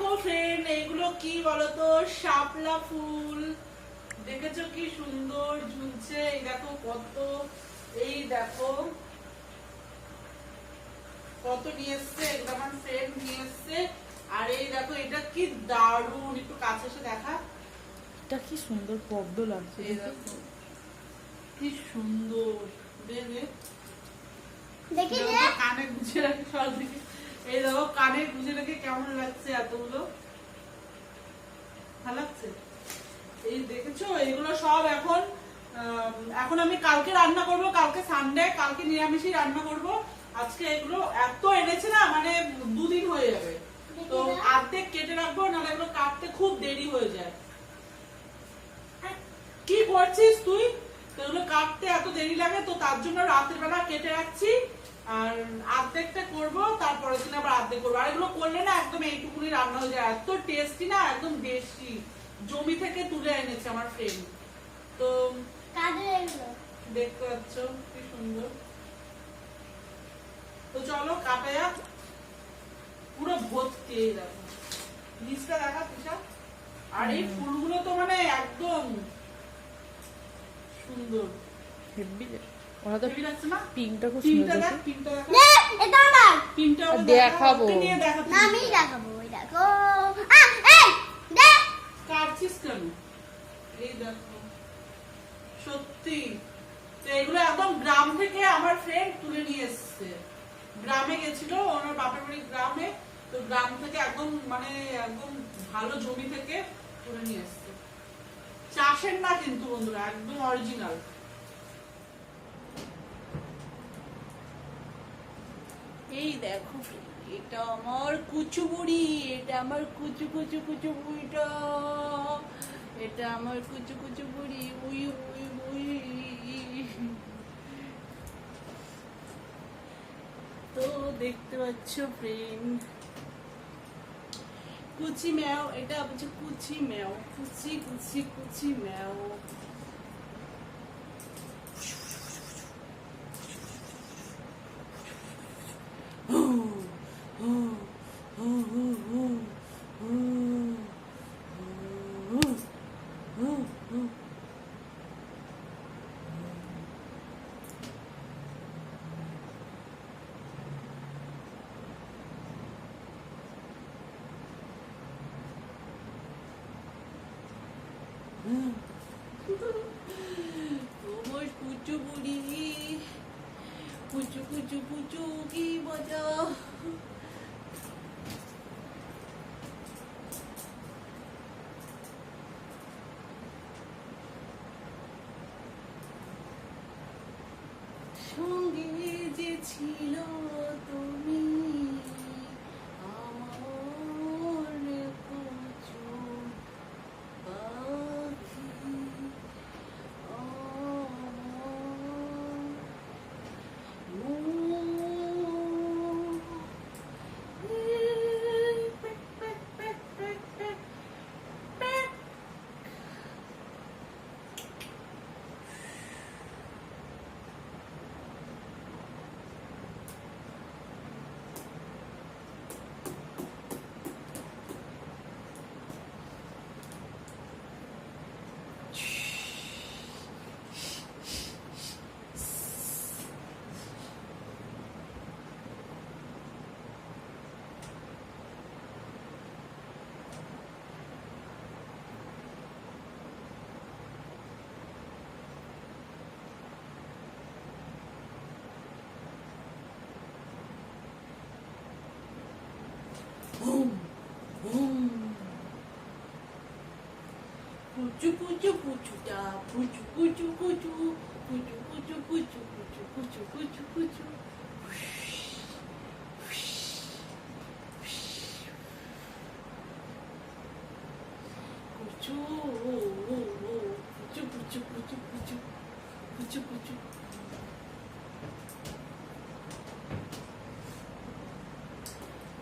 দেখো ফ্রেন্ড এগুলো কি বলতো? শাপলা ফুল। দেখেছ কি সুন্দর ঝুলছে? এই দেখো কত এই দেখো কত নিয়ে এসছে। এগুলো আমার ফ্রেন্ড নিয়ে এসছে। আর এই দেখো এটা কি দারুণ। একটু কাছে এসে দেখা। এটা কি সুন্দর পদ্ম লাগছে এই দেখো। কি সুন্দর। দেখি কানে দেখো কানে গুজে রেখে কেমন লাগছে এতগুলো? ভালো লাগছে? এই দেখেছ? এইগুলো সব এখন এখন আমি কালকে রান্না করব, কালকে সানডে কালকে নিরামিষই রান্না করব। আজকে এগুলো এত এনেছে না মানে দুদিন হয়ে যাবে। তো অর্ধেক কেটে রাখব, নাহলে এগুলো কাটতে খুব দেরি হয়ে যায়। কি করছিস তুই? তো এগুলো কাটতে এত দেরি লাগে, তো তার জন্য রাতের বেলা কেটে রাখছি। আর করব তারপরের দিন আবার অর্ধেক করব। আর এগুলো করলে না একদম এইটুকুনি রান্না হয়ে যায়। এত টেস্টি না একদম দেশি। জমি থেকে তুলে এনেছে আমার ফ্রেন্ড তো দেখতে পাচ্ছ কি সুন্দর। তো চলো কাটা যাক পুরো ভর্তি এই দেখো নিচটা দেখা তুষা আর এই ফুলগুলো তো মানে একদম সুন্দর। হেব্বি ওরা তো খুব সুন্দর দেখাবো। নিয়ে দেখা না আমি দেখাবো ওই দেখো। আ, এই দে। কাটছিস কেন? এই দেখো। সত্যি। তো এগুলো একদম গ্রাম থেকে আমার ফ্রেন্ড তুলে নিয়ে এসেছে। গ্রামে গেছিল ওনার বাপের বাড়ি গ্রামে। তো গ্রাম থেকে একদম মানে একদম ভালো জমি থেকে তুলে নিয়ে এসেছে। চাষের না কিন্তু বন্ধুরা একদম অরিজিনাল এই দেখো, এটা আমার কুচু বুড়ি এটা আমার কুচু কুচু কুচু এটা আমার কুচু কুচু বুড়ি উই উই উই। তো দেখতে পাচ্ছ ফ্রেন্ড কুচি ম্যাও, এটা হচ্ছে কুচি ম্যাও, কুচি কুচি কুচি ম্যাও আমার কুচু বুড়ি কুচু কুচু কুচু কি মজা। সঙ্গে যে ছিল 꾸쭈꾸쭈꾸쭈다 꾸쭈꾸쭈꾸쭈 꾸쭈꾸쭈꾸쭈꾸쭈꾸쭈꾸쭈 꾸쭈 꾸쭈꾸쭈꾸쭈 꾸쭈꾸쭈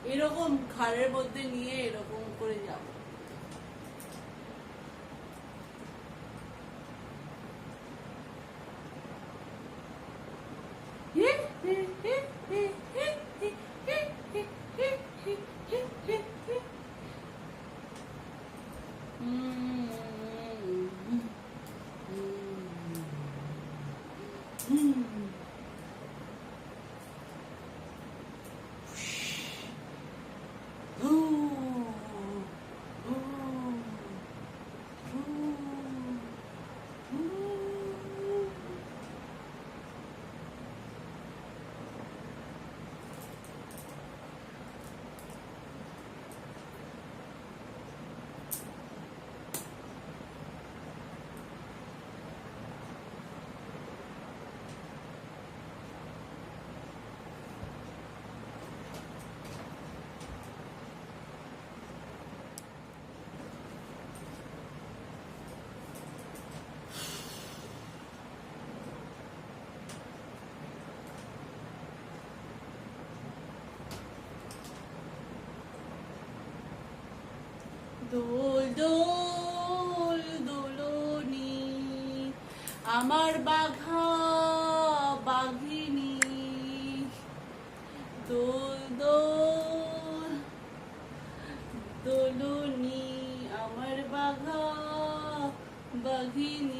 이러고 가를 보더니 이러고 그러냐고 e hum. দোল দোল দোলনি আমার বাঘা বাঘিনী। দোল দোল দোলনি আমার বাঘা বাঘিনী।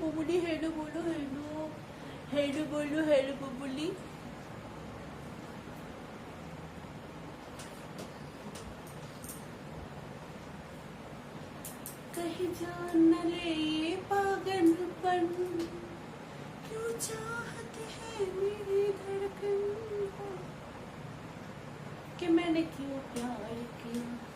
बुबुली हेलो बोलो हेलो हेलो बोलो हेलो बुबुली। कहीं जान ले ये पागलपन क्यों चाहते हैं मेरी धड़कन कि मैंने क्यों प्यार किया?